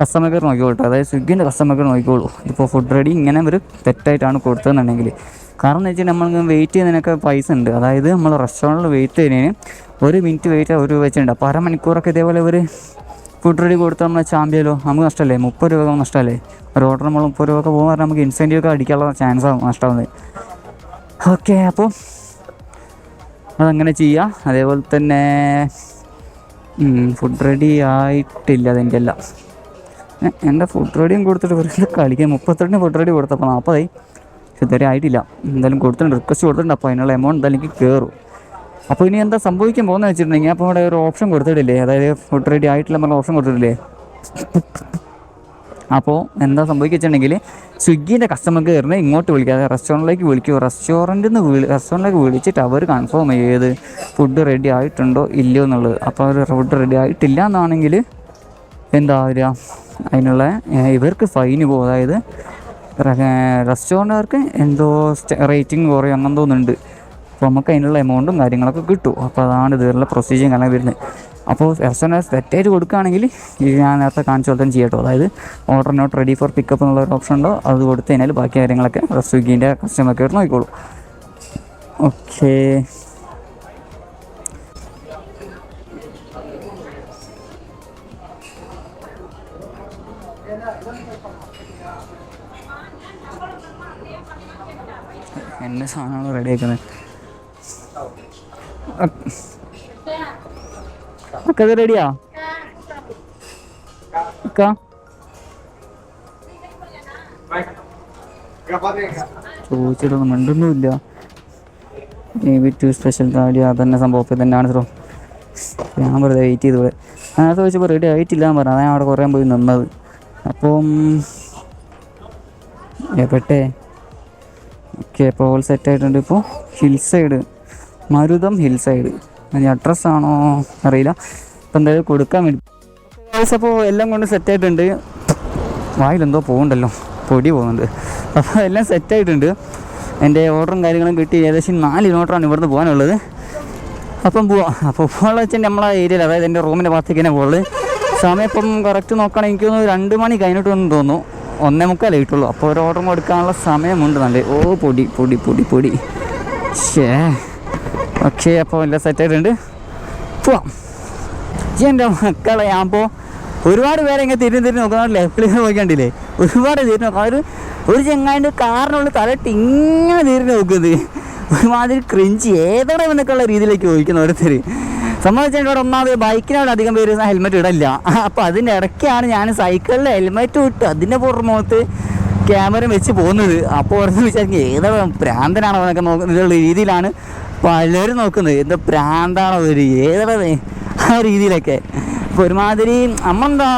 കസ്റ്റമർ കെയർ നോക്കിക്കോളൂ. അതായത് സ്വിഗ്ഗിന്റെ കസ്റ്റമർ കെയർ നോക്കിക്കോളൂ. ഇപ്പോൾ ഫുഡ് റെഡി ഇങ്ങനെ ഒരു തെറ്റായിട്ടാണ് കൊടുത്തതെന്നുണ്ടെങ്കിൽ. കാരണം എന്ന് വെച്ചാൽ നമ്മൾ വെയിറ്റ് ചെയ്യുന്നതിനൊക്കെ പൈസ ഉണ്ട്. അതായത് നമ്മൾ റെസ്റ്റോറന്റിൽ വെയിറ്റ് ചെയ്യുന്നതിന് ഒരു മിനിറ്റ് വെയിറ്റ് ഒരു വെച്ചിട്ടുണ്ട്. അപ്പോൾ അരമണിക്കൂറൊക്കെ ഇതേപോലെ ഒരു റെഡി കൊടുത്താൽ നമ്മളെ ചാമ്പ്യലോ നമുക്ക് നഷ്ടമല്ലേ മുപ്പത് രൂപ നഷ്ടമല്ലേ ഒരു ഓർഡർ നമ്മൾ മുപ്പത് രൂപ ഒക്കെ പോകുമ്പോൾ നമുക്ക് ഇൻസെന്റീവ് ഒക്കെ അടിക്കാനുള്ള ചാൻസ് ആവും നഷ്ടമാവുന്നത്. ഓക്കെ അപ്പോൾ അതങ്ങനെ ചെയ്യാം. അതേപോലെ തന്നെ ഫുഡ് റെഡി ആയിട്ടില്ല അതെന്റെ അല്ല എന്റെ ഫുഡ് റെഡിയും കൊടുത്തിട്ട് വെറുതെ കളിക്കാൻ മുപ്പത്തെട്ടിന് ഫുഡ് റെഡി കൊടുത്തപ്പോൾ നാൽപ്പതായി ഇതുവരെ ആയിട്ടില്ല. എന്തായാലും കൊടുത്തിട്ടുണ്ട്. റിക്വസ്റ്റ് കൊടുത്തിട്ടുണ്ട്. അപ്പോൾ അതിനുള്ള എമൗണ്ട് എന്തായാലും എനിക്ക് കയറും അപ്പോൾ ഇനി എന്താ സംഭവിക്കാൻ പോകുന്നത് വെച്ചിട്ടുണ്ടെങ്കിൽ അപ്പോൾ ഇവിടെ ഒരു ഓപ്ഷൻ കൊടുത്തിട്ടില്ലേ? അതായത് ഫുഡ് റെഡി ആയിട്ടില്ല പറഞ്ഞ ഓപ്ഷൻ കൊടുത്തിട്ടില്ലേ? അപ്പോൾ എന്താ സംഭവിക്കുന്നുണ്ടെങ്കിൽ സ്വിഗ്ഗിന്റെ കസ്റ്റമർ കെയറിനെ ഇങ്ങോട്ട് വിളിക്കാതെ റെസ്റ്റോറന്റിലേക്ക് വിളിക്കുക. റെസ്റ്റോറന്റിൽ നിന്ന് വിളി റെസ്റ്റോറന്റിലേക്ക് വിളിച്ചിട്ട് അവർ കൺഫേം ചെയ്ത് ഫുഡ് റെഡി ആയിട്ടുണ്ടോ ഇല്ലയോ എന്നുള്ളത്. അപ്പോൾ അവർ ഫുഡ് റെഡി ആയിട്ടില്ല എന്നാണെങ്കിൽ എന്താ വരിക? അതിനുള്ള ഇവർക്ക് ഫൈന് പോകും അതായത് റെസ്റ്റോറന്റുകാർക്ക് എന്തോ റേറ്റിംഗ് കുറയും. അങ്ങനെ തോന്നുന്നുണ്ട് അപ്പോൾ നമുക്ക് അതിനുള്ള എമൗണ്ടും കാര്യങ്ങളൊക്കെ കിട്ടും. അപ്പോൾ അതാണ് ഇതുവരെയുള്ള പ്രൊസീജിയർ കാരണം വരുന്നത്. അപ്പോൾ എസ് എൻ എസ് സെറ്റായിട്ട് കൊടുക്കുകയാണെങ്കിൽ ഞാൻ നേരത്തെ കാണിച്ച തന്നെ ചെയ്യട്ടോ അതായത് order not ready for pickup എന്നുള്ള ഒരു ഓപ്ഷൻ ഉണ്ടോ അത് കൊടുത്ത് കഴിഞ്ഞാൽ ബാക്കി കാര്യങ്ങളൊക്കെ സ്വിഗ്ഗീന്റെ കസ്റ്റമർ കെയർ നോക്കിക്കോളൂ. ഓക്കേ എന്നെ സാധനങ്ങൾ റെഡി ആക്കുന്നത്. ഒക്കെ ഇത് റെഡിയാ അക്ക? ചോദിച്ചിട്ടൊന്നും മിണ്ടൊന്നുമില്ല. നേവി ടു സ്പെഷ്യൽ താടി അതന്നെ സംഭവം ഇപ്പം തന്നെയാണ് ത്രോ. ഞാൻ വെറുതെ വെയിറ്റ് ചെയ്ത് ഇവിടെ. ഞാൻ ചോദിച്ചപ്പോൾ റെഡി ആയിട്ടില്ല എന്ന് പറഞ്ഞു. അതാണ് അവിടെ കുറേ പോയി നിന്നത്. അപ്പം എപ്പെട്ടേ ഓക്കെ അപ്പോൾ ഓൾ സെറ്റ് ആയിട്ടുണ്ട്. ഇപ്പോൾ hill side. Marutham hill side. Address ആണോ അറിയില്ല. അപ്പം എന്തായാലും കൊടുക്കാൻ വേണ്ടി അപ്പോൾ എല്ലാം കൊണ്ട് സെറ്റ് ആയിട്ടുണ്ട്. വായിലെന്തോ പോകുന്നുണ്ടല്ലോ പൊടി പോകുന്നുണ്ട്. അപ്പോൾ എല്ലാം സെറ്റ് ആയിട്ടുണ്ട്. എന്റെ ഓർഡറും കാര്യങ്ങളും കിട്ടി. ഏകദേശം നാല് കിലോമീറ്ററാണ് ഇവിടുന്ന് പോകാനുള്ളത്. അപ്പം പോവാം. അപ്പോൾ പോകാനുള്ള വെച്ചാൽ നമ്മളെ ഏരിയയിൽ അതായത് എന്റെ റൂമിന്റെ ഭാഗത്തേക്ക് തന്നെ പോകുള്ളത് സമയം ഇപ്പം കറക്റ്റ് നോക്കുകയാണെങ്കിൽ എനിക്ക് തോന്നുന്നു രണ്ട് മണി കഴിഞ്ഞിട്ടൊന്നും തോന്നുന്നു. ഒന്നേ മുക്കാൽ കിട്ടുള്ളൂ അപ്പോൾ ഒരു ഓർഡർ കൊടുക്കാനുള്ള സമയമുണ്ട്. നല്ല ഓ പൊടി പൊടി പൊടി പൊടി. ഷേ ഓക്കെ അപ്പോൾ എല്ലാം സെറ്റ് ആയിട്ടുണ്ട് പോവാം. എന്റെ മക്കളെ അപ്പോൾ ഒരുപാട് പേരെ ഇങ്ങനെ തിരിഞ്ഞ് തിരിഞ്ഞ് നോക്കുന്ന ലെഫ്റ്റിൽ നോക്കണ്ടില്ലേ ഒരുപാട് തിരിഞ്ഞ് നോക്കാം. ഒരു ഒരു ചെങ്ങായിന്റെ കാറിനുള്ളിൽ തലയിട്ട് ഇങ്ങനെ തിരിഞ്ഞ് നോക്കുന്നത്. ഒരുമാതിരി ക്രിഞ്ച് ഏതോടെ എന്നൊക്കെയുള്ള രീതിയിലേക്ക് ചോദിക്കുന്നു ഓരോരുത്തർ സംബന്ധിച്ചാൽ ഇവിടെ ഒന്നാമത് ബൈക്കിനോട് അധികം പേര് ഹെൽമെറ്റ് ഇടല്ല അപ്പോൾ അതിന്റെ ഇടയ്ക്കാണ് ഞാൻ സൈക്കിളിൽ ഹെൽമെറ്റ് ഇട്ട് അതിന്റെ പുറമുഖത്ത് ക്യാമറ വെച്ച് പോകുന്നത്. അപ്പോൾ ഓർത്ത് വിചാരിക്കും ഏതാണ് പ്രാന്തനാണോ എന്നൊക്കെ നോക്കുന്ന രീതിയിലാണ് പലരും നോക്കുന്നത്. എന്താ പ്രാന്താണോ ഒരു ഏതാണ് ആ രീതിയിലൊക്കെ. അപ്പോൾ ഒരുമാതിരി നമ്മളെന്താ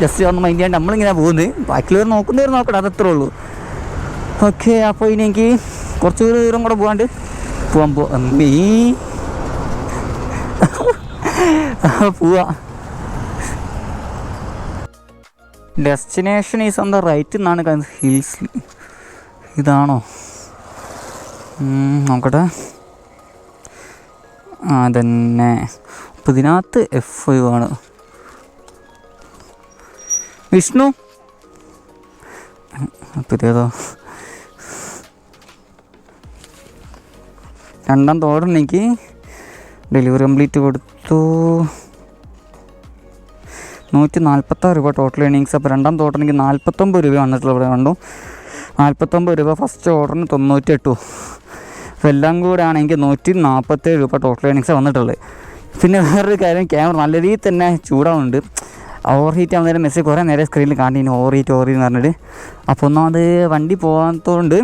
ജസ്റ്റ് ഒന്ന് മൈൻഡ് ചെയ്യാണ്ട് നമ്മളിങ്ങനെ പോകുന്നത് ബാക്കിയുള്ളവർ നോക്കുന്നവർ നോക്കട്ടെ അതത്രേ ഉള്ളൂ. ഓക്കെ അപ്പോൾ ഇനി എനിക്ക് കുറച്ച് ദൂരം കൂടെ പോകാണ്ട് പോകാൻ പോ നീ പോവാ. Destination is on the right എന്നാണ് ഹിൽസ് ഇതാണോ? നോക്കട്ടെ. ആ തന്നെ അപ്പം ഇതിനകത്ത് എഫ് ഫൈവ് ആണ്. വിഷ്ണു? അപ്പം ഇതേതോ രണ്ടാം തോടൻ എനിക്ക് ഡെലിവറി കംപ്ലീറ്റ് കൊടുത്തു. നൂറ്റി നാൽപ്പത്താറ് രൂപ ടോട്ടൽ ഏണിങ്സ് അപ്പോൾ രണ്ടാം തോട്ടം എനിക്ക് നാൽപ്പത്തൊമ്പത് രൂപ വന്നിട്ടുള്ള ഇവിടെ കണ്ടു. നാൽപ്പത്തൊമ്പത് രൂപ ഫസ്റ്റ് ഓർഡറിന് തൊണ്ണൂറ്റി എട്ടു അപ്പോൾ എല്ലാം കൂടെ ആണെങ്കിൽ നൂറ്റി നാൽപ്പത്തേഴ് രൂപ ടോട്ടൽ ഏണിങ്സ് വന്നിട്ടുള്ളത്. പിന്നെ വേറൊരു കാര്യം ക്യാമറ നല്ല രീതിയിൽ തന്നെ ചൂടാവുന്നുണ്ട്. ഓവർ ഹീറ്റ് ആവുന്നതിന് മെസ്സേജ് കുറേ നേരം സ്ക്രീനിൽ കാണിക്കുന്നു ഓവർ ഹീറ്റ് ഓവർ എന്ന് പറഞ്ഞിട്ട്. അപ്പോൾ ഒന്നാമത് വണ്ടി പോകാത്തതുകൊണ്ട്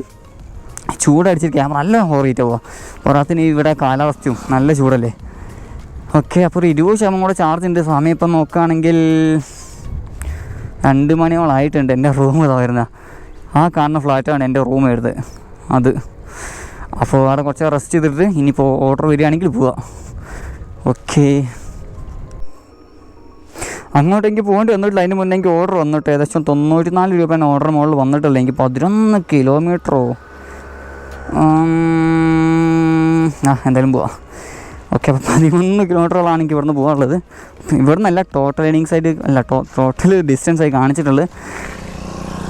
ചൂടടിച്ചിട്ട് ക്യാമറ നല്ല ഓവർ ഹീറ്റ് ആവുക. പോരാത്തിന് ഇവിടെ കാലാവസ്ഥയും നല്ല ചൂടല്ലേ. ഓക്കെ അപ്പോൾ ഒരു ഇരുപത് ശതമാനം കൂടെ ചാർജ് ഉണ്ട്. സമയം ഇപ്പം നോക്കുകയാണെങ്കിൽ രണ്ട് മണിയോളായിട്ടുണ്ട് എന്റെ റൂം ഇതാ വരുന്ന ആ കാണുന്ന ഫ്ലാറ്റാണ് എന്റെ റൂം വരുന്നത്. അത്. അപ്പോൾ അവിടെ കുറച്ച് റെസ്റ്റ് ചെയ്തിട്ട് ഇനിയിപ്പോൾ ഓർഡർ വരികയാണെങ്കിൽ പോവാം. ഓക്കെ അങ്ങോട്ട് എനിക്ക് പോകേണ്ടി വന്നിട്ടില്ല. അതിന് മുന്നേ എനിക്ക് ഓർഡർ വന്നിട്ട് ഏകദേശം തൊണ്ണൂറ്റി നാല് രൂപേന്റെ ഓർഡർ മുകളിൽ വന്നിട്ടില്ല. എനിക്ക് പതിനൊന്ന് കിലോമീറ്ററോ ആ എന്തായാലും പോവാം. ഓക്കെ അപ്പോൾ പതിമൂന്ന് കിലോമീറ്ററോളാണ് എനിക്ക് ഇവിടുന്ന് പോകാനുള്ളത് ഇവിടുന്നല്ല ടോട്ടൽ ഏണിങ്സ് ആയിട്ട് അല്ല ടോട്ടൽ ഡിസ്റ്റൻസ് ആയി കാണിച്ചിട്ടുള്ളത്.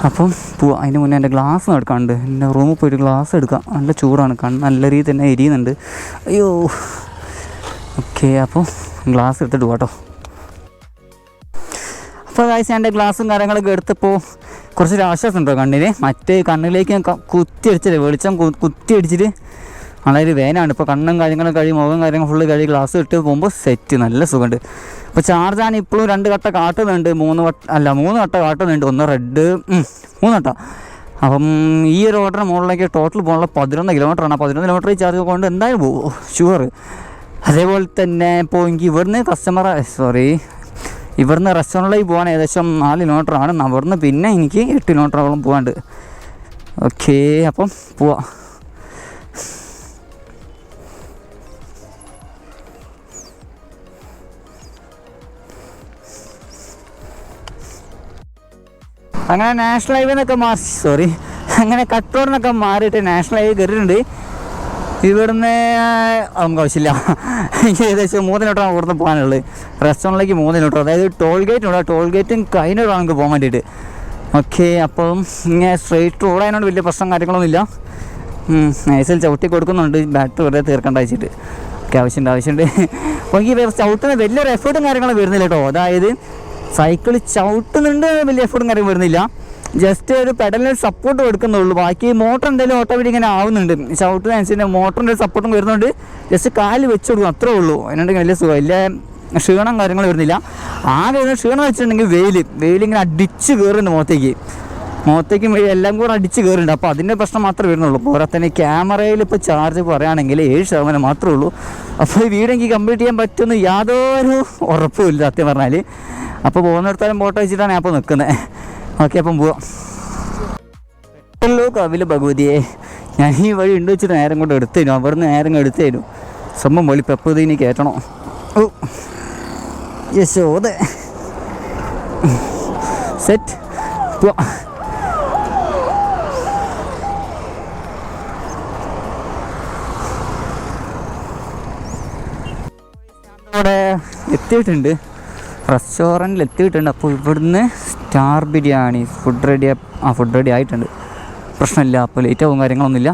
അപ്പം പോവാം അതിന് മുന്നേ എന്റെ ഗ്ലാസ് എടുക്കാനുണ്ട്. എന്റെ റൂമിൽ പോയിട്ട് ഗ്ലാസ് എടുക്കാം. നല്ല ചൂടാണ്. കണ്ണ് നല്ല രീതിയിൽ തന്നെ എരിയുന്നുണ്ട്. അയ്യോ. ഓക്കെ അപ്പോൾ ഗ്ലാസ് എടുത്തിട്ട് പോട്ടോ അപ്പോൾ കാഴ്ച എന്റെ ഗ്ലാസും കാര്യങ്ങളൊക്കെ എടുത്തപ്പോൾ കുറച്ചൊരു ആശ്വാസം ഉണ്ടോ കണ്ണിന്? മറ്റേ കണ്ണിലേക്ക് കുത്തി അടിച്ചില്ലേ വെളിച്ചം കുത്തി അടിച്ചിട്ട് വളരെ വേനാണ്. ഇപ്പോൾ കണ്ണും കാര്യങ്ങളും കഴി മുഖം കാര്യങ്ങൾ ഫുള്ള് കഴി ഗ്ലാസ് ഇട്ട് പോകുമ്പോൾ സെറ്റ് നല്ല സുഖമുണ്ട്. ചാർജ് ആണ് ഇപ്പോഴും രണ്ട് കട്ട കാട്ടുന്നുണ്ട്. മൂന്ന് വട്ട അല്ല മൂന്ന് കട്ട കാട്ടുന്നുണ്ട്. ഒന്ന് റെഡ് മൂന്ന് കട്ട അപ്പം ഈ ഒരു ഓർഡറിന് മുകളിലേക്ക് ടോട്ടൽ പോകാനുള്ള പതിനൊന്ന് കിലോമീറ്റർ ആണ്. പതിനൊന്ന് കിലോമീറ്റർ ഈ ചാർജ് കൊണ്ട് എന്തായാലും പോകും ഷുവർ അതേപോലെ തന്നെ ഇപ്പോൾ എനിക്ക് ഇവിടുന്ന് കസ്റ്റമർ സോറി ഇവിടുന്ന് റെസ്റ്റോറന്റിലേക്ക് പോകാൻ ഏകദേശം നാല് കിലോമീറ്ററാണ് അവിടുന്ന് പിന്നെ എനിക്ക് എട്ട് കിലോമീറ്ററോളം പോകാണ്ട് ഓക്കേ അപ്പം പോവാം. അങ്ങനെ നാഷണൽ ഹൈവേ എന്നൊക്കെ മാറി സോറി അങ്ങനെ കട്ട് റോഡിനൊക്കെ മാറിയിട്ട് നാഷണൽ ഹൈവേ കയറിയിട്ടുണ്ട് ഇവിടുന്ന് നമുക്ക് ആവശ്യമില്ല. ഏകദേശം മൂന്ന് കിലോമീറ്ററാണ് ഇവിടുന്ന് പോകാനുള്ളത്. റെസ്റ്റോറന്റിലേക്ക് മൂന്ന് കിലോമീറ്റർ അതായത് ടോൾ ഗേറ്റ് ഉണ്ട്. ടോൾ ഗേറ്റും കഴിഞ്ഞിട്ടാണ് നമുക്ക് പോകാൻ വേണ്ടിയിട്ട്. ഓക്കെ അപ്പം ഇങ്ങനെ സ്ട്രെയിറ്റ് റോഡായതുകൊണ്ട് വലിയ പ്രശ്നം കാര്യങ്ങളൊന്നുമില്ല നൈസിൽ ചവിട്ടി കൊടുക്കുന്നുണ്ട്. ബാറ്റ് വെറുതെ തീർക്കേണ്ട വെച്ചിട്ട്. ഓക്കെ ആവശ്യമുണ്ട് ആവശ്യമുണ്ട്. അപ്പോൾ ഈ ചവിട്ടുന്ന വലിയൊരു എഫേർട്ടും കാര്യങ്ങളും വരുന്നില്ല കേട്ടോ. അതായത് സൈക്കിൾ ചവിട്ടുന്നുണ്ട് വലിയ എഫോർട്ടും കാര്യം വരുന്നില്ല. ജസ്റ്റ് ഒരു പെഡലിന് സപ്പോർട്ട് കൊടുക്കുന്നുള്ളൂ. ബാക്കി മോട്ടർ എന്തെങ്കിലും ഓട്ടോമാറ്റിക് ഇങ്ങനെ ആവുന്നുണ്ട്. ചവിട്ടുന്നതനുസരിച്ച് മോട്ടറിന്റെ സപ്പോർട്ടും വരുന്നുണ്ട്. ജസ്റ്റ് കാൽ വെച്ച് കൊടുക്കും അത്രേ ഉള്ളൂ. അതിനുണ്ടെങ്കിൽ വലിയ സുഖം. വലിയ ക്ഷീണം കാര്യങ്ങൾ വരുന്നില്ല. ആകെ ക്ഷീണം വെച്ചിട്ടുണ്ടെങ്കിൽ വെയിൽ വെയിൽ ഇങ്ങനെ അടിച്ച് കയറുന്നുണ്ട് മുഖത്തേക്ക്. മുഖത്തേക്കും വഴി എല്ലാം കൂടെ അടിച്ച് കയറുന്നുണ്ട് അപ്പോൾ അതിന്റെ പ്രശ്നം മാത്രമേ വരുന്നുള്ളൂ. പോരാ തന്നെ ക്യാമറയിൽ ഇപ്പോൾ ചാർജ് പറയുകയാണെങ്കിൽ ഏഴ് ശതമാനം മാത്രമേ ഉള്ളൂ. അപ്പോൾ ഈ വീഡിയോ എനിക്ക് കംപ്ലീറ്റ് ചെയ്യാൻ പറ്റുമെന്ന് യാതൊരു ഉറപ്പുമില്ല സത്യം പറഞ്ഞാൽ അപ്പോൾ പോകുന്നിടത്തോളം ഫോട്ടോ വെച്ചിട്ടാണ് ഞാൻ അപ്പോൾ നിൽക്കുന്നത്. ഓക്കെ അപ്പം പോവാം. ഹലോ കവില ഭഗവതിയെ. ഞാൻ ഈ വഴി ഉണ്ട് വെച്ചിട്ട് നേരം കൊണ്ട് എടുത്തേനു. അവിടുന്ന് നേരം കൊണ്ട് എടുത്തേനു. സംഭവം വെളി പെപ്പതിനി കയറ്റണോ ഓ. യശോദ. സെറ്റ്. പോവാം. ഇവിടെ എത്തിയിട്ടുണ്ട്. റെസ്റ്റോറന്റിൽ എത്തിയിട്ടുണ്ട്. അപ്പോൾ ഇവിടുന്ന് സ്റ്റാർ ബിരിയാണി ഫുഡ് റെഡി ആ ഫുഡ് റെഡി ആയിട്ടുണ്ട്. പ്രശ്നമില്ല. അപ്പോൾ ലേറ്റ് ആവും കാര്യങ്ങളൊന്നുമില്ല.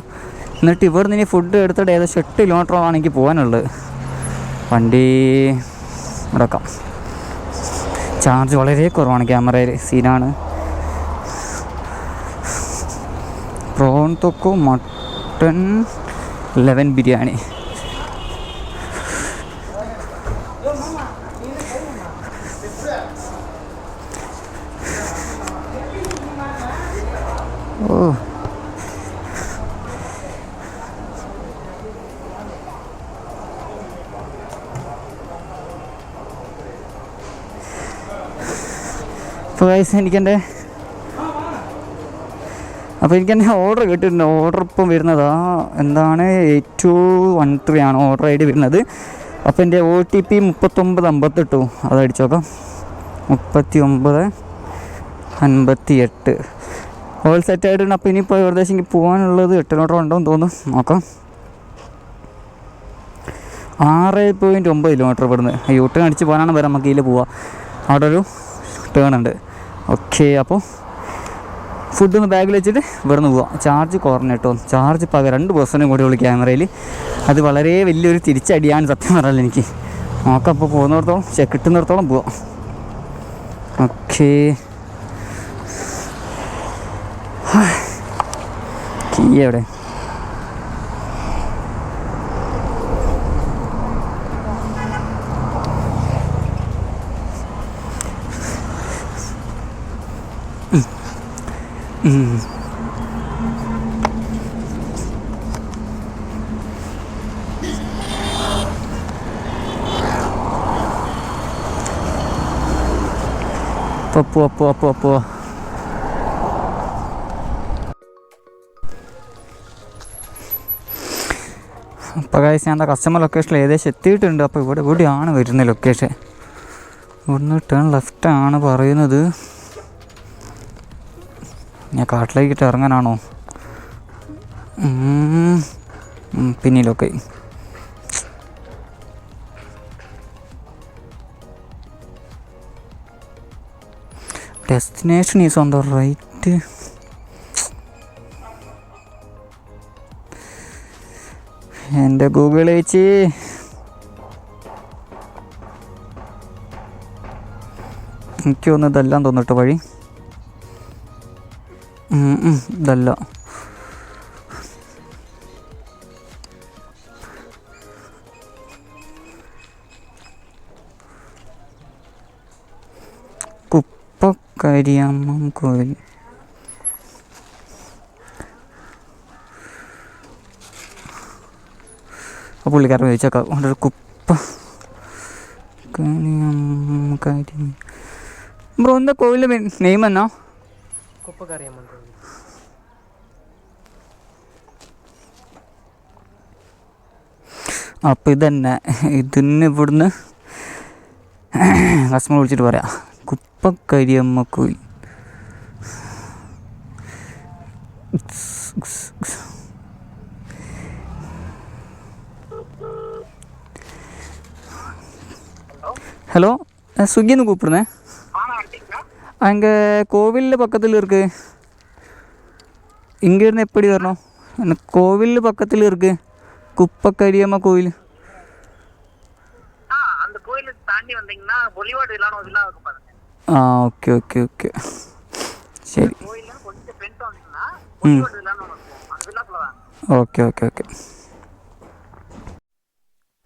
എന്നിട്ട് ഇവിടുന്ന് ഇനി ഫുഡ് എടുത്തിട്ട് ഏകദേശം എട്ട് കിലോമീറ്ററാണ് എനിക്ക് പോകാനുള്ളത്. വണ്ടി നടക്കാം. ചാർജ് വളരെ കുറവാണ് ക്യാമറയിൽ സീനാണ് പ്രോൺ തൊക്കോ മട്ടൺ ലെവൻ ബിരിയാണി. ഓ അപ്പോൾ ഗൈസ് എനിക്കെന്റെ അപ്പോൾ എനിക്കെന്റെ ഓർഡർ കിട്ടിയിട്ടുണ്ട്. ഓർഡർ ഇപ്പം വരുന്നതാ എന്താണ്? എയ്റ്റ് ടു വൺ ത്രീ ആണ് ഓർഡർ ഐ ഡി വരുന്നത്. അപ്പോൾ എന്റെ ഒ ടി പി മുപ്പത്തൊമ്പത് അമ്പത്തെട്ടു. അത് അടിച്ചു മുപ്പത്തി ഒമ്പത് അൻപത്തി എട്ട് ഓൾ സെറ്റ് ആയിട്ടുണ്ട്. അപ്പോൾ ഇനിയിപ്പോൾ ഏകദേശം എനിക്ക് പോകാനുള്ളത് ഉണ്ടോ ഉണ്ടോയെന്ന് തോന്നുന്നു നോക്കാം. ആറ് പോയിന്റ് ഒമ്പത് കിലോമീറ്റർ ഇവിടുന്ന്. യൂ ടേൺ അടിച്ച് പോകാനാണ് വരാം. നമുക്ക് ഇതിൽ പോവാം. അവിടെ ഒരു ടേൺ ഉണ്ട്. ഓക്കെ അപ്പോൾ ഫുഡ് ഒന്ന് ബാഗിൽ വെച്ചിട്ട് ഇവിടുന്ന് പോവാം. ചാർജ് കുറഞ്ഞു കേട്ടോ. ചാർജ് പക രണ്ട് പേഴ്സണും കൂടി ഉള്ളു ക്യാമറയിൽ അത് വളരെ വലിയൊരു തിരിച്ചടിയാണ് സത്യം പറഞ്ഞാൽ എനിക്ക്. നോക്കാം അപ്പോൾ പോകുന്നിടത്തോളം കിട്ടുന്നിടത്തോളം പോവാം. ഓക്കേ കീ എവിടെ അപ്പോൾ പോവാ പോവാ പോവാ പോവാ അപ്പോൾ കഴിച്ച് ഞാൻ കസ്റ്റമർ ലൊക്കേഷനിൽ ഏകദേശം എത്തിയിട്ടുണ്ട്. അപ്പോൾ ഇവിടെ ഇവിടെയാണ് വരുന്നത് ലൊക്കേഷൻ ഇവിടുന്ന് ടേൺ ലെഫ്റ്റ് ആണ് പറയുന്നത്. ഞാൻ കാട്ടിലേക്കിട്ട് ഇറങ്ങാനാണോ? പിന്നിലൊക്കെ destination is on the right എന്റെ ഗൂഗിൾ ചേച്ചി. എനിക്ക് തോന്നുന്നു ഇതെല്ലാം തോന്നിട്ട് വഴി? ഇതല്ല. കുപ്പക്കരിയമ്മം കോയിൽ ആ പുള്ളിക്കാരൻ ചോദിച്ചേക്കാം ഒരു കുപ്പ. ബ്രോ എന്താ കോവിലിന്റെ നെയിം എന്നാ? അപ്പോൾ ഇതന്നെ. ഇതിന് ഇവിടുന്ന് കസ്റ്റമർ വിളിച്ചിട്ട് പറയാം. കുപ്പക്കരിയമ്മ കോയിൽ ஹலோ நான் ஸ்விக்கின்னு கூப்பிட்ருந்தேன் அங்கே கோவிலில் பக்கத்தில் இருக்குது இங்கேருந்து எப்படி வரணும்? எனக்கு கோவிலில் பக்கத்தில் இருக்குது குப்பக்கடியம்மா கோவில். ஆ ஓகே ஓகே ஓகே. சரி. Okay okay okay.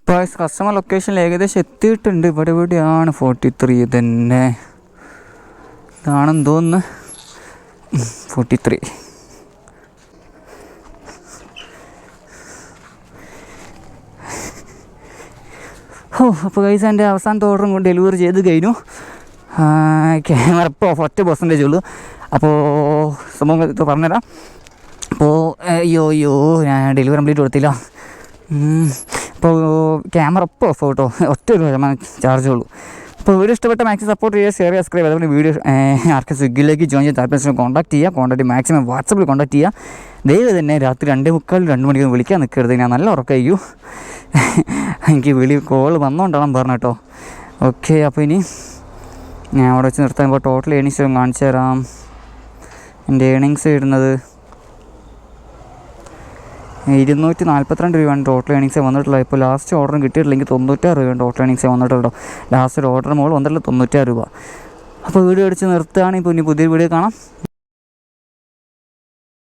Boys customer ലൊക്കേഷനിൽ ഏകദേശം എത്തിയിട്ടുണ്ട്. ഇവിടെ ഇവിടെയാണ് ഫോർട്ടി ത്രീ തന്നെ ഇതാണെന്ന് തോന്നുന്നു ഫോർട്ടി ത്രീ ഓ അപ്പോൾ കൈസ് എന്റെ അവസാനത്തെ ഓർഡറും കൊണ്ട് ഡെലിവറി ചെയ്ത് കഴിഞ്ഞു. ക്യാമറ ഇപ്പോൾ ഒറ്റ പെർസെന്റേജ് ഉള്ളൂ. അപ്പോൾ സംഭവം ഇത് പറഞ്ഞുതരാം. അപ്പോൾ അയ്യോ അയ്യോ ഞാൻ ഡെലിവറി കംപ്ലീറ്റ് കൊടുത്തില്ല. അപ്പോൾ ക്യാമറ ഇപ്പോൾ ഓഫ് കേട്ടോ ഒറ്റ ഒരു ശതമാനം ചാർജേ ഉള്ളൂ. അപ്പോൾ വീഡിയോ ഇഷ്ടപ്പെട്ട മാക്സിമം സപ്പോർട്ട് ചെയ്യുക ഷെയർ സബ്സ്ക്രൈബ് അതുപോലെ വീഡിയോ ആർക്ക് സ്വിഗ്ഗിയിലേക്ക് ജോയിൻ ചെയ്ത് താല്പര്യം കോൺടാക്ട് ചെയ്യുക. കോൺടാക്ട് മാക്സിമം വാട്സപ്പിൽ കോൺടാക്ട് ചെയ്യുക. ദയവ് തന്നെ രാത്രി രണ്ട് മുക്കാൽ രണ്ട് മണിക്ക് വിളിക്കാൻ നിൽക്കരുത്. ഞാൻ നല്ല ഉറക്കയ്യൂ എനിക്ക് വിളി കോൾ വന്നുകൊണ്ടാണ് പറഞ്ഞു കേട്ടോ. ഓക്കെ അപ്പോൾ ഇനി ഞാൻ അവിടെ വെച്ച് നിർത്താൻ ഇപ്പോൾ ടോട്ടൽ ഏണിങ്സ് കാണിച്ചു തരാം. എന്റെ ഏണിങ്സ് ഇടുന്നത് ഇരുന്നൂറ്റി നാൽപ്പത്തിരണ്ട് രൂപയാണ് ടോട്ടൽ ഏണിങ്സേ വന്നിട്ടുള്ളത്. ഇപ്പോൾ ലാസ്റ്റ് ഓർഡറും കിട്ടിയിട്ടില്ലെങ്കിൽ തൊണ്ണൂറ്റാറ് രൂപയാണ് ടോട്ടൽ ഏണിങ്സേ വന്നിട്ടുള്ളൂ ലാസ്റ്റ് ഒരു ഓർഡർ മോൾ വന്നിട്ടുള്ള തൊണ്ണൂറ്റാറ് രൂപ. അപ്പോൾ വീഡിയോ അടിച്ച് നിർത്തുകയാണെങ്കിൽ ഇപ്പോൾ ഇനി പുതിയൊരു വീഡിയോ കാണാം.